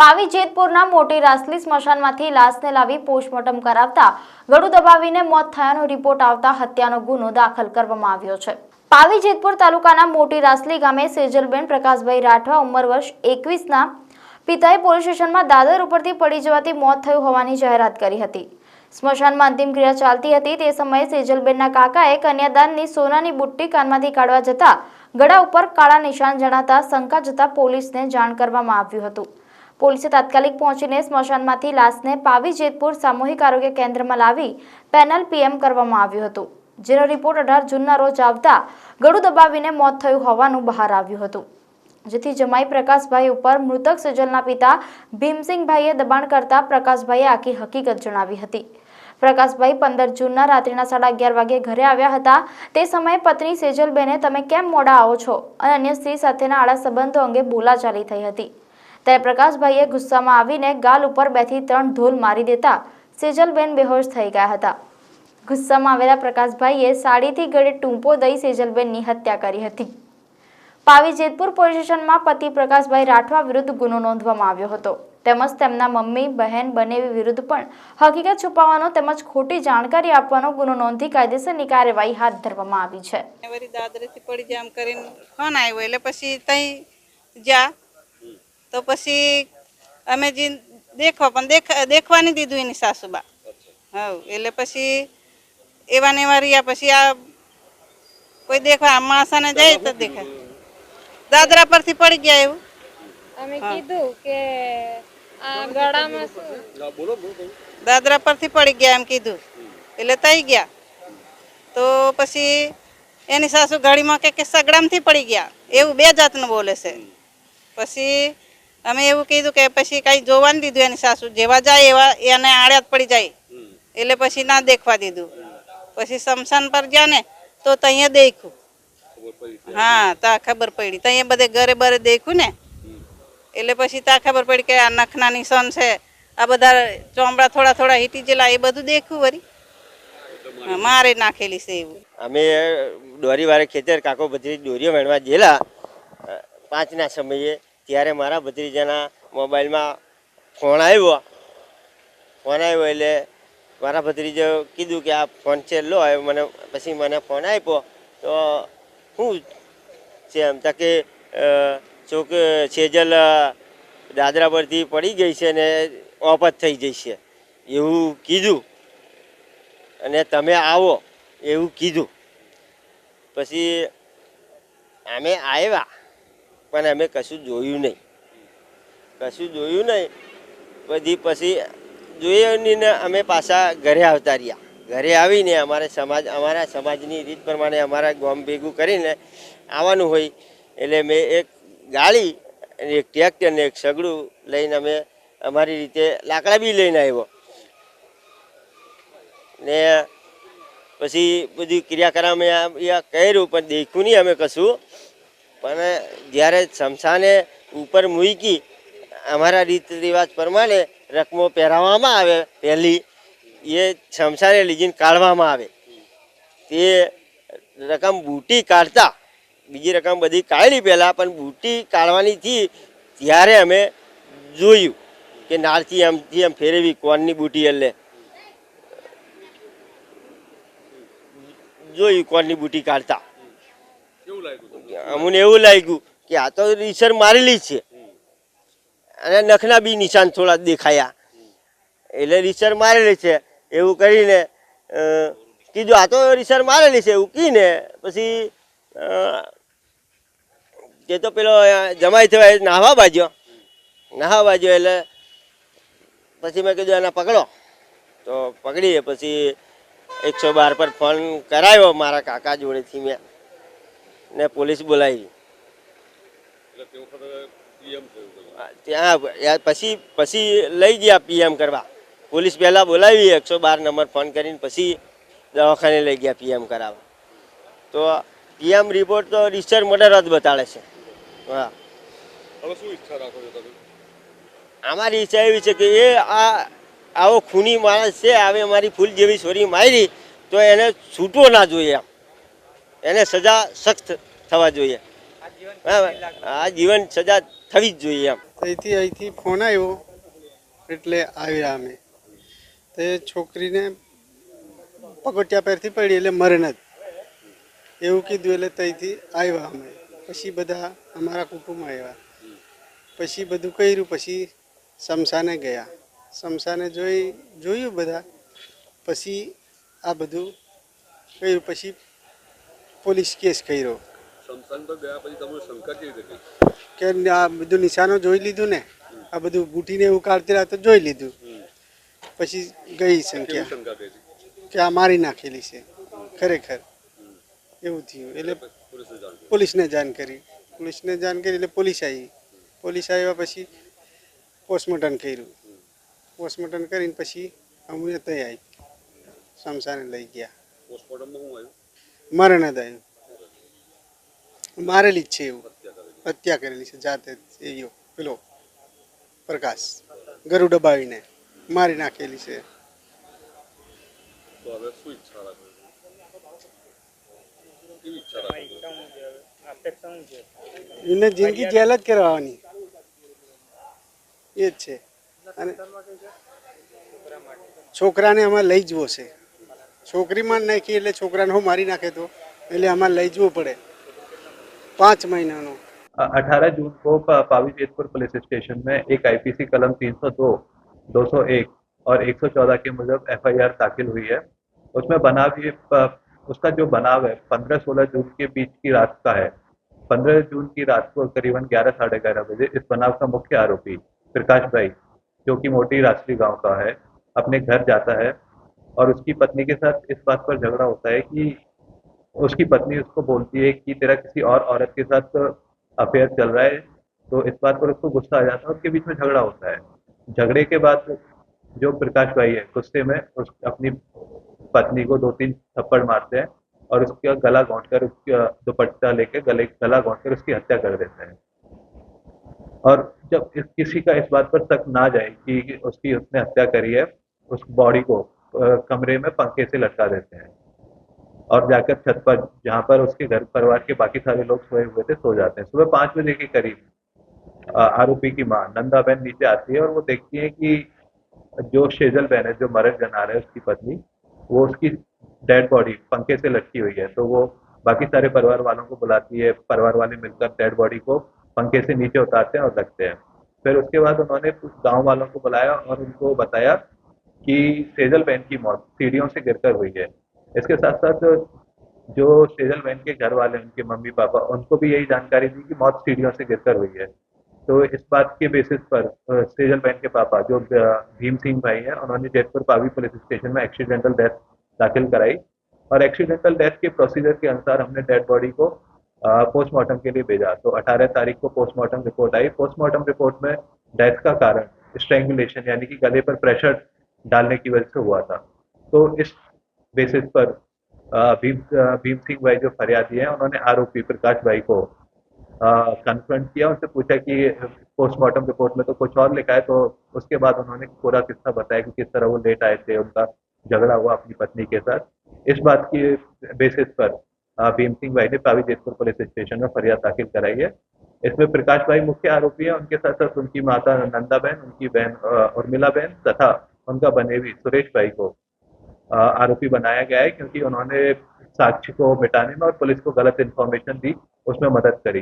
પાવી જેતપુરના મોટી રાસલી સ્મશાનમાંથી લાશને લાવી પોસ્ટમોર્ટમ કરાવતા ગળું દબાવીને મોત થયાનો રિપોર્ટ આવતા હત્યાનો ગુનો દાખલ કરવામાં આવ્યો છે. પાવી જેતપુર તાલુકાના મોટી રાસલી ગામે સેજલબેન પ્રકાશભાઈ રાઠવા ઉંમર વર્ષ એકવીસના પિતાએ પોલીસ સ્ટેશનમાં દાદર ઉપરથી પડી જવાથી મોત થયું હોવાની જાહેરાત કરી હતી. સ્મશાનમાં અંતિમ ક્રિયા ચાલતી હતી તે સમયે સેજલબેનના કાકાએ કન્યાદાનની સોનાની બુટ્ટી કાનમાંથી કાઢવા જતા ગળા ઉપર કાળા નિશાન જણાતા શંકા જતા પોલીસને જાણ કરવામાં આવ્યું હતું. પોલીસે તાત્કાલિક પહોંચીને સ્મશાનમાંથી લાશને પાવી જેતપુર સામૂહિક આરોગ્ય કેન્દ્રમાં લાવી પેનલ પીએમ કરવામાં આવ્યું હતું, જેનો રિપોર્ટ અઢાર જૂનના રોજ આવતા ગળું દબાવીને મોત થયું હોવાનું બહાર આવ્યું હતું. જેથી જમાઈ પ્રકાશભાઈ ઉપર મૃતક સજલના પિતા ભીમસિંહભાઈએ દબાણ કરતા પ્રકાશભાઈએ આખી હકીકત જણાવી હતી. પ્રકાશભાઈ પંદર જૂનના રાત્રિના સાડા અગિયાર વાગે ઘરે આવ્યા હતા. તે સમયે પત્ની સેજલબેને તમે કેમ મોડા આવો છો? અને અન્ય સ્ત્રી સાથેના આડા સંબંધો અંગે બોલાચાલી થઈ હતી. ત્યારે પ્રકાશભાઈએ ગુસ્સામાં આવીને ગાલ ઉપર બેથી ત્રણ ધોલ મારી દેતા સેજલબેન બેહોશ થઈ ગયા હતા. ગુસ્સામાં આવેલા પ્રકાશભાઈએ સાડીથી ગળે ટૂંપો દઈ સેજલબેનની હત્યા કરી હતી. પાવી જેતપુર પોલીસ સ્ટેશનમાં પતિ પ્રકાશભાઈ રાઠવા વિરુદ્ધ ગુનો નોંધવામાં આવ્યો હતો. તેમજ તેમના મમ્મી, બહેન બંને વિરુદ્ધ પણ હકીકત છુપાવવાનો તેમજ ખોટી જાણકારી આપવાનો ગુનો નોંધી કાયદેસરની કાર્યવાહી હાથ ધરવામાં આવી છે. દાદરેથી પડી જાય એમ કરીને ફોન આવ્યો, એટલે પછી તઈ જા તો પછી અમે જે દેખો પણ દેખ દેખવા નહીં દીધું એની સાસુબા. હવ એટલે પછી એવા ને એવા રહ્યા પછી આ કોઈ દેખવા આ માણસાને જાય તો દેખાય દાદરા પરથી પડી ગયા એવું? અમે કીધું કે આ ગળામાં શું? દાદરા પરથી પડી ગયા એમ કીધું. એટલે તઈ ગયા. તો પછી એની સાસુ ઘડીમાં કે કે સગડામથી પડી ગયા. એવું બે જાતનું બોલે છે. પછી અમે એવું કીધું કે પછી કાંઈ જોવા નહીં દીધું એની સાસુ. જેવા જાય એવા એને આડ્યા જ પડી જાય. એટલે પછી ના દેખવા દીધું. પછી શમશાન પર ગયા ને તો ત્યાં દેખ્યું. હા તા ખબર પડી. ત્યાં બધે ઘરે બરે દેખ્યું ને. એટલે પછી તા ખબર પડી કે આ નખના નિશાન છે. આ બધા ચોમડા થોડા થોડા હીટી જેલા એ બધું દેખ્યું વળી મારે નાખેલી છે એવું. અમે દોરી વારે ખેતર કાકો બધી દોરીઓ વેણવા ગયેલા પાંચના સમયે. ત્યારે મારા ભત્રીજાના મોબાઈલમાં ફોન આવ્યો. ફોન આવ્યો એટલે મારા ભત્રીજો કીધું કે આ ફોન છે, લો મને પછી મને ફોન આપ્યો. તો શું છે એમ તકે ચોક સેજલ દાદરા પરથી પડી ગઈ છે ને જ થઈ જઈ છે. એવું કીધું. અને તમે આવો એવું કીધું. પછી અમે આવ્યા. પણ અમે કશું જોયું નહીં. કશું જોયું નહીં. પછી પછી નહીં ને અમે પાછા ઘરે આવતા રહ્યા. ઘરે આવીને અમારે સમાજ, અમારા સમાજની રીત પ્રમાણે અમારા ગોમ ભેગું કરીને આવવાનું હોય. એટલે મેં એક ગાડી અને એક ટ્રેક્ટર ને એક સગડું લઈને અમે અમારી રીતે લાકડા બી લઈને આવ્યો. ને પછી બધી ક્રિયાકર્મ કર્યું, પણ દેખ્યું નહીં અમે કશું. પણ જ્યારે શમશાને ઉપર મૂકી અમારા રીત રિવાજ પ્રમાણે રકમો પહેરાવવામાં આવે, પહેલી, એ શમશાને લીજીને કાઢવામાં આવે. તે રકમ બૂટી કાઢતા, બીજી રકમ બધી કાઢી પહેલાં, પણ બૂટી કાઢવાની થી ત્યારે અમે જોયું કે નાળથી આમથી આમ ફેરવી કોણની બૂટી એટલે. જોયું કોણની બૂટી કાઢતા. અમને એવું લાગ્યું કે આ તો રીસર મારેલી છે. અને નખના બી નિશાન થોડા દેખાયા. એટલે રીસર મારેલી છે. એવું કરીને કીધું, આ તો રીસર મારેલી છે. કહીને, પછી તે તો પેલો જમાઈ થવાય નાહવા બાજ્યો. નાહવા બાજ્યો એટલે પછી મેં કીધું એને પકડો. તો પકડીએ. પછી એકસો બાર પર ફોન કરાવ્યો મારા કાકા જોડેથી મેં. ને પોલીસ બોલાવી. ત્યાં પછી પછી લઈ ગયા પીએમ કરવા. પોલીસ પહેલાં બોલાવી એકસો બાર નંબર ફોન કરીને પછી દવાખાને લઈ ગયા પીએમ કરાવવા. તો પીએમ રિપોર્ટ તો રિસર્ચ મર્ડર જ બતાડે છે. હા. અમારી ઈચ્છા એવી છે કે એ આ આવો ખૂની માણસ છે આવે અમારી ફૂલ જેવી છોરી મારી તો એને છૂટવો ના જોઈએ એમ એને સજા સખ્ત થવા જોઈએ. આ જીવન સજા થવી જ જોઈએ એમ. અહીંથી અહીંથી ફોન આવ્યો, એટલે આવ્યા અમે. તે છોકરીને પગોટિયા પેરથી પડી, એટલે મરણ જ. એવું કીધું, એટલે ત્યાંથી આવ્યા અમે. પછી બધા અમારા કુટુંબ આવ્યા. પછી બધું કર્યું, પછી શમશાને ગયા. શમશાને જોઈ, જોયું બધા. પછી આ બધું કર્યું. પછી પોલીસ કેસ કર્યો. કે આ બધું નિશાનો જોઈ લીધું ને? આ બધું બુટીને એવું કાઢતી રહ્યા તો જોઈ લીધું. પછી ગઈ સંખ્યા. કે આ મારી નાખેલી છે. ખરેખર. એવું થયું. એટલે પોલીસને જાણ કરી. પોલીસને જાણ કરી. એટલે પોલીસ આવી. પોલીસ આવ્યા પછી પોસ્ટમોર્ટમ કર્યું. પોસ્ટમોર્ટમ કરીને પછી અમે ત્યાં આવી શમશાને લઈ ગયા. પોસ્ટમોર્ટમમાં શું આવ્યું? મરણ જ મારેલી જ છે એવું. હત્યા કરેલી છે જાતે એવો પેલો પ્રકાશ. ગરુ દબાવીને મારી નાખેલી છે. એને જિંદગી જેલ જ કરવાની. એ જ છે. અને છોકરાને અમે લઈ જવો છે. છોકરીમાં નાખી એટલે છોકરાને હું મારી નાખે તો એટલે અમારે લઈ જવું પડે પાંચ મહિનાનો अठारह जून को प- पावी जेतपुर पुलिस स्टेशन में एक आईपीसी कलम 302, 201 और 114 के मुजब एफआईआर दाखिल हुई है उसमें बनाव ये प- उसका जो बनाव है 15-16 जून के बीच की रात का है 15 जून की रात को करीबन ग्यारह साढ़े ग्यारह बजे इस बनाव का मुख्य आरोपी प्रकाश भाई जो कि मोटी राष्ट्रीय गांव का है अपने घर जाता है और उसकी पत्नी के साथ इस बात पर झगड़ा होता है कि उसकी पत्नी उसको बोलती है कि तेरा किसी और औरत के साथ अफेयर चल रहा है तो इस बात पर उसको गुस्सा आ जाता है, उसके बीच में झगड़ा होता है। झगड़े के बाद जो प्रकाश भाई है, गुस्से में, उस अपनी पत्नी को दो तीन थप्पड़ मारते हैं और उसका गला घोंट कर उसका दुपट्टा लेके गले, गला घोंट कर उसकी हत्या कर देते हैं। और जब किसी का इस बात पर शक ना जाए कि उसकी उसने हत्या करी है, उस बॉडी को कमरे में पंखे से लटका देते हैं। और जाकर छत पर, जहाँ पर उसके घर परिवार के बाकी सारे लोग सोए हुए थे, सो जाते हैं। सुबह पाँच बजे के करीब आरोपी की माँ नंदा बहन नीचे आती है और वो देखती है कि जो शेजल बहन है, जो मरण जना रहा है उसकी पत्नी, वो उसकी डेड बॉडी पंखे से लटकी हुई है। तो वो बाकी सारे परिवार वालों को बुलाती है। परिवार वाले मिलकर डेड बॉडी को पंखे से नीचे उतारते हैं और रखते हैं। फिर उसके बाद उन्होंने गाँव वालों को बुलाया और उनको बताया कि सेजल बहन की मौत सीढ़ियों से गिरकर हुई है। इसके साथ साथ जो सेजल बहन के घर वाले उनके मम्मी पापा, उनको भी यही जानकारी दी कि मौत सीढ़ियों से गिरकर हुई है। तो इस बात के बेसिस पर सेजल बहन के पापा, जो भीम सिंह भाई हैं, उन्होंने जयपुर पावी पुलिस स्टेशन में एक्सीडेंटल डेथ दाखिल कराई और एक्सीडेंटल डेथ के प्रोसीजर के अनुसार हमने डेड बॉडी को पोस्टमार्टम के लिए भेजा। तो 18 तारीख को पोस्टमार्टम रिपोर्ट आई। पोस्टमार्टम रिपोर्ट में डेथ का कारण स्ट्रेंगुलेशन यानी कि गले पर प्रेशर डालने की वजह से हुआ था। तो इस बेसिस पर भीम भीम सिंह भाई जो फरियादी हैं, उन्होंने आरोपी प्रकाश भाई को कन्फ्रंट किया। उनसे पूछा कि पोस्टमार्टम रिपोर्ट में तो कुछ और लिखा है तो उसके बाद उन्होंने पूरा किस्सा बताया कि किस तरह वो लेट आए थे, उनका झगड़ा हुआ अपनी पत्नी के साथ। इस बात की बेसिस पर भीम सिंह भाई ने पावी जेतपुर पुलिस स्टेशन में फरियाद दाखिल कराई है। इसमें प्रकाश भाई मुख्य आरोपी है, उनके साथ साथ उनकी माता नंदा बहन, उनकी बहन उर्मिला बहन तथा उनका बनेवी सुरेश भाई को अ, आरोपी बनाया गया है क्योंकि उन्होंने साक्ष्य को मिटाने में और पुलिस को गलत इन्फॉर्मेशन दी उसमें मदद करी